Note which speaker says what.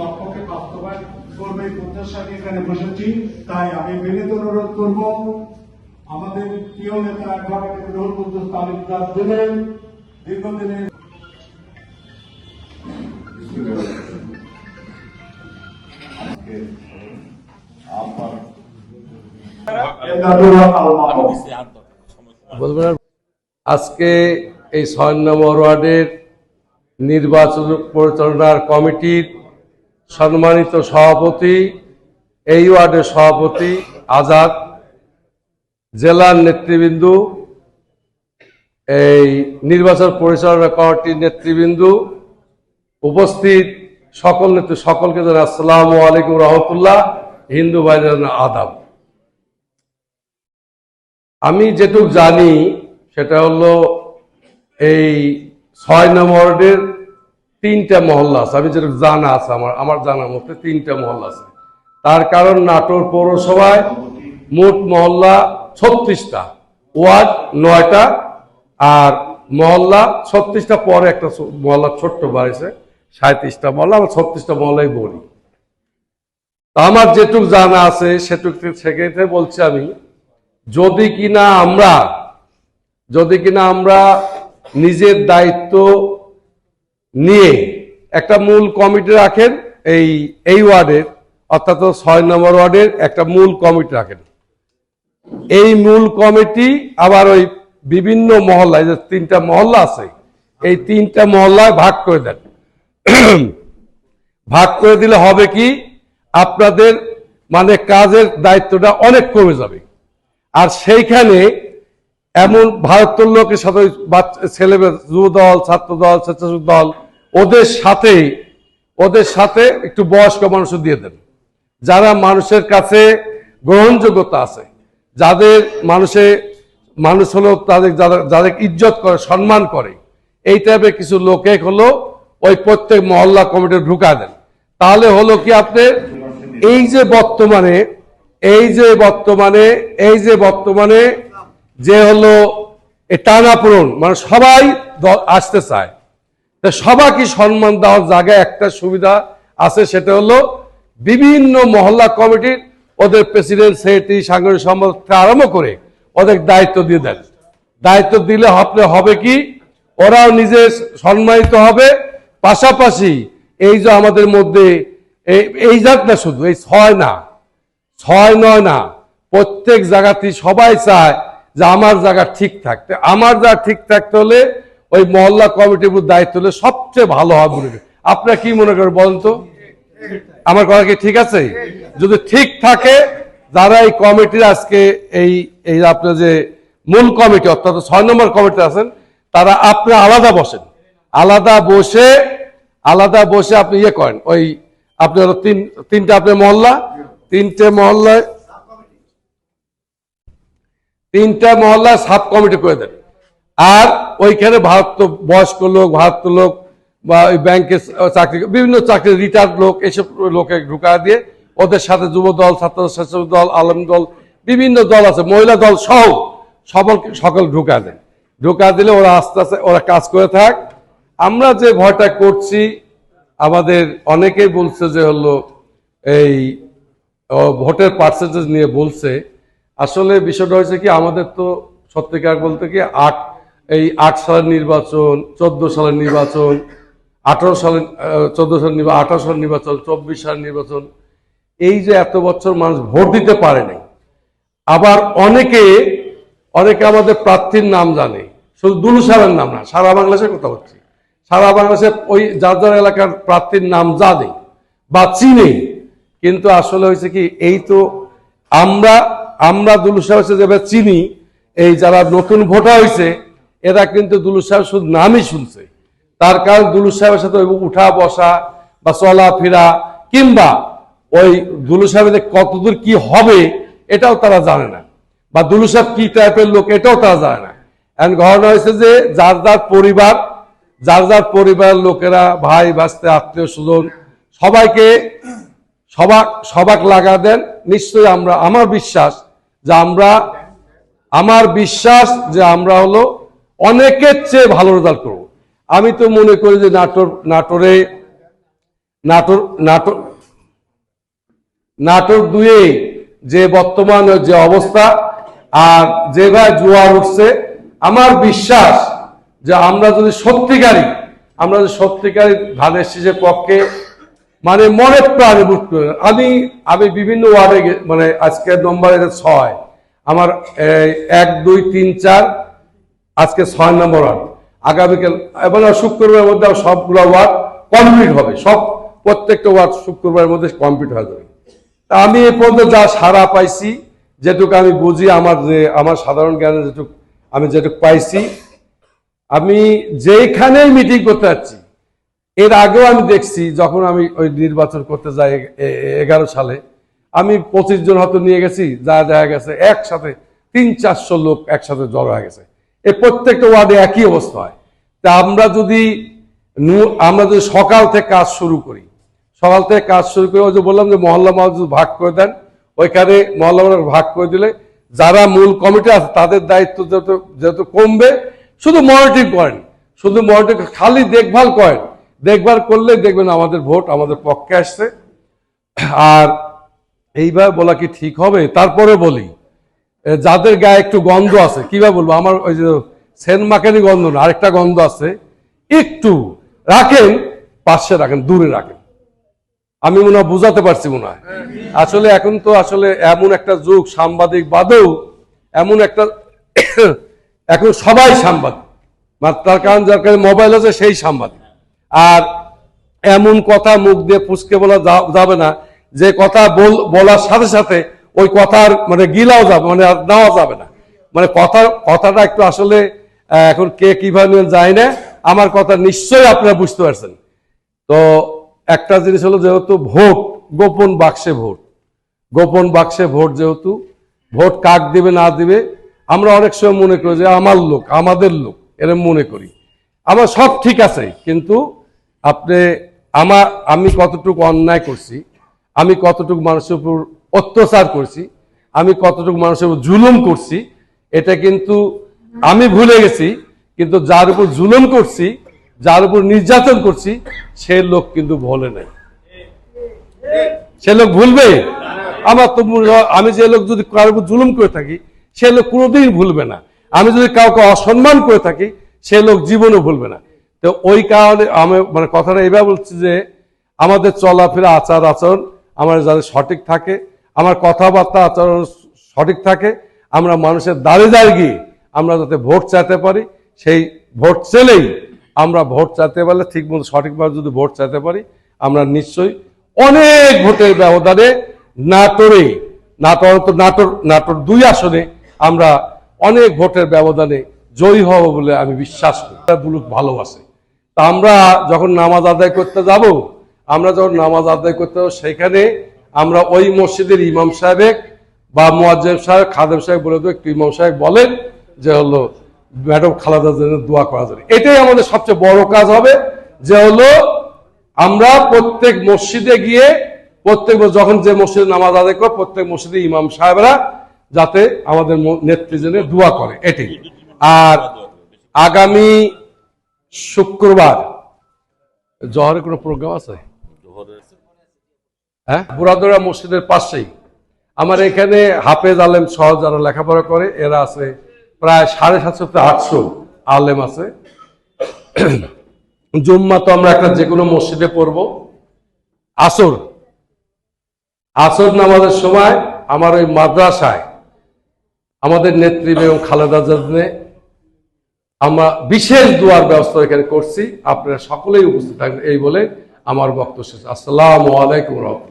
Speaker 1: লক্ষ্যকে বাস্তবায়ন করবে প্রত্যাশা নিয়ে এখানে বসেছি। তাই আমি বিনীত অনুরোধ করব, আমাদের প্রিয় নেতা অ্যাডভোকেট রুহুল কুদ্দুস তালুকদার দিলেন দীর্ঘদিনের
Speaker 2: আজকে এই ছয় নম্বর ওয়ার্ডের নির্বাচন পরিচালনার কমিটির সম্মানিত সভাপতি, এই ওয়ার্ডের সভাপতি আজাদ, জেলার নেতৃবৃন্দ, এই নির্বাচন পরিচালনা কমিটির নেতৃবৃন্দ, উপস্থিত সকল নেত্রী সকলকে জানাই আসসালামু আলাইকুম রহমতুল্লাহ, হিন্দু ভাইদের আদাব। আমি যেটুক জানি, সেটা হলো এই ছয় নম্বরের তিনটা মহল্লা আছে। আমি যেটুক জানা আছে, আমার আমার জানা মতে তিনটা মহল্লা আছে। তার কারণ নাটোর পৌরসভায় মোট মহল্লা ছত্রিশটা, ওয়ার্ড নয়টা, আর মহল্লা ছত্রিশটা পরে একটা মহল্লা ছোট্ট বাড়িছে, সাঁত্রিশটা মহল্লা আমার ছত্রিশটা মহল্লাই বলি আমার যেটুক জানা আছে, সেটুক সেক্ষেত্রে বলছি আমি, যদি কিনা আমরা যদি কিনা আমরা নিজের দায়িত্ব নিয়ে একটা মূল কমিটি রাখেন, এই এই ওয়ার্ডের, অর্থাৎ ছয় নম্বর ওয়ার্ডের একটা মূল কমিটি রাখেন। এই মূল কমিটি আবার ওই বিভিন্ন মহল্লায়, যে তিনটা মহল্লা আছে, এই তিনটা মহল্লায় ভাগ করে দেন। ভাগ করে দিলে হবে কি, আপনাদের মানে কাজের দায়িত্বটা অনেক কমে যাবে। আর সেইখানে এমন ভারতের লোকের সাথে ছেলে যুব দল ছাত্র দল স্বেচ্ছাসেবক দল ওদের সাথে ওদের সাথে একটু বয়স্ক মানুষ দিয়ে দেন। যারা মানুষের কাছে গ্রহণযোগ্যতা আছে, যাদের মানুষে, মানুষ হলো তাদের যাদের যাদের ইজ্জত করে, সম্মান করে, এই টাইপের কিছু লোকে হলো ওই প্রত্যেক মহল্লা কমিটি ঢুকা দেন। তাহলে হলো কি আপনি, এই যে বর্তমানে, এই যে বর্তমানে, এই যে বর্তমানে যে হলো এ টানাপূরণ মানে সবাই আসতে চায়। তা সবাইকে সম্মান দেওয়ার জায়গায় একটা সুবিধা আছে, সেটা হলো বিভিন্ন মহল্লা কমিটির ওদের প্রেসিডেন্ট সেক্রেটারি সাংগঠনিক সম্পাদক আরম্ভ করে ওদের দায়িত্ব দিয়ে দেন। দায়িত্ব দিলে আপনি হবে কি? ওরাও নিজে সম্মানিত হবে। পাশাপাশি এই যে আমাদের মধ্যে এই জাত না শুধু, এই ছয় না, ছয় নয় না, প্রত্যেক জায়গাতেই সবাই চায় যে আমার জায়গা ঠিক থাকতে, আমার জায়গা ঠিক থাকতে হলে ওই মহল্লা কমিটির দায়িত্ব হলে সবচেয়ে ভালো হবে মনে করি আপনারা কি মনে করেন বলেন তো? আমার কথা কি ঠিক আছে? যদি ঠিক থাকে, যারা এই কমিটির আজকে এই এই আপনার যে মূল কমিটি, অর্থাৎ ছয় নম্বর কমিটি আছেন, তারা আপনি আলাদা বসেন। আলাদা বসে আলাদা বসে আপনি ইয়ে করেন। ওই আপনার তিন, তিনটা আপনার মহল্লা, তিনটে মহল্লায় তিনটা মহল্লা সাব কমিটি করে দেন। আর ওইখানে ভারত বয়স্ক লোক ভারত লোক বা ওই ব্যাংকে চাকরি, বিভিন্ন চাকরি রিটায়ার্ড লোক, এসব লোকে ঢুকা দিয়ে ওদের সাথে যুব দল ছাত্র স্বেচ্ছাসেবক দল, আলম দল, বিভিন্ন দল আছে, মহিলা দল সহ সকল সকল ঢুকা দেন। ঢুকা দিলে ওরা আস্তে আস্তে ওরা কাজ করে থাক। আমরা যে ভয়টা করছি, আমাদের অনেকেই বলছে যে হলো এই ভোটের পার্সেন্টেজ নিয়ে বলছে আসলে বিষয়টা হয়েছে কি, আমাদের তো সত্যিকার বলতে কি, আট, এই আট সালের নির্বাচন, চোদ্দ সালের নির্বাচন, আঠারো সালের চোদ্দ সালের নির্বাচন আঠারো সালের নির্বাচন, চব্বিশ সালের নির্বাচন, এই যে এত বছর মানুষ ভোট দিতে পারে নাই। আবার অনেকে অনেকে আমাদের প্রার্থীর নাম জানে, শুধু দুলু সাহেবের নাম না, সারা বাংলাদেশের কথা হচ্ছে সারা বাংলাদেশে ওই যার যার এলাকার প্রার্থীর নাম জানে বা চিনে। কিন্তু আসলে হয়েছে কি, এই তো আমরা আমরা দুলু সাহেব যেভাবে চিনি, এই যারা নতুন ভোটার হয়েছে এরা কিন্তু দুলু সাহেব শুধু নামই শুনছে। তার কারণ দুলু সাহেবের সাথে উঠা বসা বা চলাফেরা কিংবা ওই দুলু সাহেবের কতদূর কি হবে, এটাও তারা জানে না। বা দুলু সাহেব কি টাইপের লোক, এটাও তারা জানে না। এখন ঘটনা হয়েছে যে যার যার পরিবার, যার যার পরিবার লোকেরা, ভাই, বাস্তে, আত্মীয় স্বজন, সবাইকে সবাক সবাক লাগা দেন। নিশ্চয়ই আমরা, আমার বিশ্বাস যে আমরা, আমার বিশ্বাস যে আমরা হলো অনেকের চেয়ে ভালো রেজাল্ট করব। আমি তো মনে করি যে নাটোর, নাটোরে, নাটোর নাটোর নাটোর দুয়ে যে বর্তমান যে অবস্থা আর যেভাবে জোয়ার উঠছে আমার বিশ্বাস যে আমরা যদি সত্যিকারী আমরা যদি সত্যিকারী ধানের শীষের পক্ষে মানে মনে প্রাণে করে। আমি আমি বিভিন্ন ওয়ার্ডে মানে আজকের নম্বর এটা ছয়। আমার এক, দুই, তিন, চার, আজকে ছয় নম্বর ওয়ার্ড। আগামীকাল এবং শুক্রবারের মধ্যে সবগুলো ওয়ার্ড কমপ্লিট হবে। সব প্রত্যেকটা ওয়ার্ড শুক্রবারের মধ্যে কমপ্লিট হয়ে যাবে। তা আমি এ পর্যন্ত যা সারা পাইছি, যেটুকু আমি বুঝি আমার যে, আমার সাধারণ জ্ঞানে যেটুকু, আমি যেটুকু পাইছি, আমি যেখানেই মিটিং করতে যাচ্ছি এর আগেও আমি দেখছি, যখন আমি ওই নির্বাচন করতে যাই এগারো সালে, আমি পঁচিশ জন হয়তো নিয়ে গেছি, যা দেখা গেছে একসাথে তিন চারশো লোক একসাথে জড়ো হয়ে গেছে। এ প্রত্যেকটা ওয়ার্ডে একই অবস্থা হয়। তা আমরা যদি আমরা যদি সকাল থেকে কাজ শুরু করি, সকাল থেকে কাজ শুরু করে ওই যে বললাম যে মহল্লা মহল ভাগ করে দেন, ওইখানে মহল্লা মহল ভাগ করে দিলে যারা মূল কমিটি আছে, তাদের দায়িত্ব যেহেতু যেহেতু কমবে, শুধু মনিটরিং করেন, শুধু মনিটরিং, খালি দেখভাল করেন দেখভাল করলে দেখবেন আমাদের ভোট আমাদের পক্ষে আসছে। আর এইভাবে বলা কি ঠিক হবে? তারপরে বলি। যাদের গায়ে একটু গন্ধ আছে কীভাবে বলব? আমার ওই যে সেন মাখানি গন্ধ না, আরেকটা গন্ধ আছে। একটু রাখেন, পাশে রাখেন, দূরে রাখেন। আমি মনে হয় বুঝাতে পারছি মনে হয়। আসলে এখন তো আসলে এমন একটা যুগ, সাংবাদিক বাদেও এমন একটা এখন সবাই সাংবাদিক। তার কারণ, যার কারণে মোবাইল আছে, সেই সাংবাদিক। আর এমন কথা মুখ দিয়ে ফুসকে বলা যাবে না। যে কথা বল- বলার সাথে সাথে ওই কথার মানে গিলাও যাবে মানে নেওয়া যাবে না। মানে কথা কথাটা একটু আসলে এখন কে কীভাবে যায় না, আমার কথা নিশ্চয়ই আপনারা বুঝতে পারছেন। তো একটা জিনিস হলো যেহেতু ভোট, গোপন বাক্সে ভোট। গোপন বাক্সে ভোট যেহেতু, ভোট কাক দিবে না দিবে, আমরা অনেক সময় মনে করি যে আমার লোক, আমাদের লোক এরকম মনে করি। আমার সব ঠিক আছে, কিন্তু আপনি, আমার, আমি কতটুকু অন্যায় করছি, আমি কতটুকু মানুষের উপর অত্যাচার করছি, আমি কতটুকু মানুষের উপর জুলুম করছি, এটা কিন্তু আমি ভুলে গেছি, কিন্তু যার উপর জুলুম করছি, যার উপর নির্যাতন করছি, সে লোক কিন্তু ভোলে নাই। সে লোক ভুলবে? আমার তো আমি যে লোক যদি কারোর উপর জুলুম করে থাকি, সে লোক কোনোদিন ভুলবে না। আমি যদি কাউকে অসম্মান করে থাকি, সে লোক জীবনও ভুলবে না। তো ওই কারণে আমি মানে কথাটা এইভাবে বলছি যে আমাদের চলাফেরা আচার আচরণ আমার যাতে সঠিক থাকে, আমার কথাবার্তা আচরণ সঠিক থাকে, আমরা মানুষের দাঁড়ে দাঁড়িয়ে গিয়ে আমরা যাতে ভোট চাইতে পারি, সেই ভোট চেলেই আমরা ভোট চাইতে পারলে ঠিক মতো সঠিকভাবে যদি ভোট চাইতে পারি, আমরা নিশ্চয়ই অনেক ভোটের ব্যবধানে নাটোরে, নাটোর তো নাটোর নাটোর দুই আসনে আমরা অনেক ভোটের ব্যবধানে জয়ী হব বলে আমি বিশ্বাস করি। বুলুক ভালোবাসে। আমরা যখন নামাজ আদায় করতে যাব, আমরা যখন নামাজ আদায় করতে যাব, সেখানে আমরা ওই মসজিদের ইমাম সাহেব বা মোয়াজ্জেম সাহেব, খাদেম সাহেব বলে দেবো, একটু ইমাম সাহেব বলেন যে হলো, ম্যাডাম খালাদার জন্য দোয়া করা যাবে এটাই আমাদের সবচেয়ে বড় কাজ হবে, যে হলো আমরা প্রত্যেক মসজিদে গিয়ে, প্রত্যেক যখন যে মসজিদে নামাজ আদায় করে প্রত্যেক মসজিদে ইমাম সাহেবরা যাতে আমাদের নেতৃজনে দোয়া করে, এটাই। আর আগামী শুক্রবার। জহরের কোনো প্রোগ্রাম আছে? হ্যাঁ? বুড়াদোড়া মসজিদের পাশেই। আমার এখানে হাফেজ আলেম সহ যারা লেখাপড়া করে, এরা আছে প্রায় সাড়ে সাতশো থেকে আটশো আলেম আছে। জুম্মা তো আমরা একটা যে কোনো মসজিদে পড়ব। আসর। আসর নামাজের সময় আমার ওই মাদ্রাসায় আমাদের নেত্রী বেগম খালেদা জন্য আমরা বিশেষ দোয়ার ব্যবস্থা এখানে করছি। আপনারা সকলেই উপস্থিত থাকবেন। এই বলে আমার বক্তব্য শেষ। আসসালামু আলাইকুম রহমতুল্লাহ।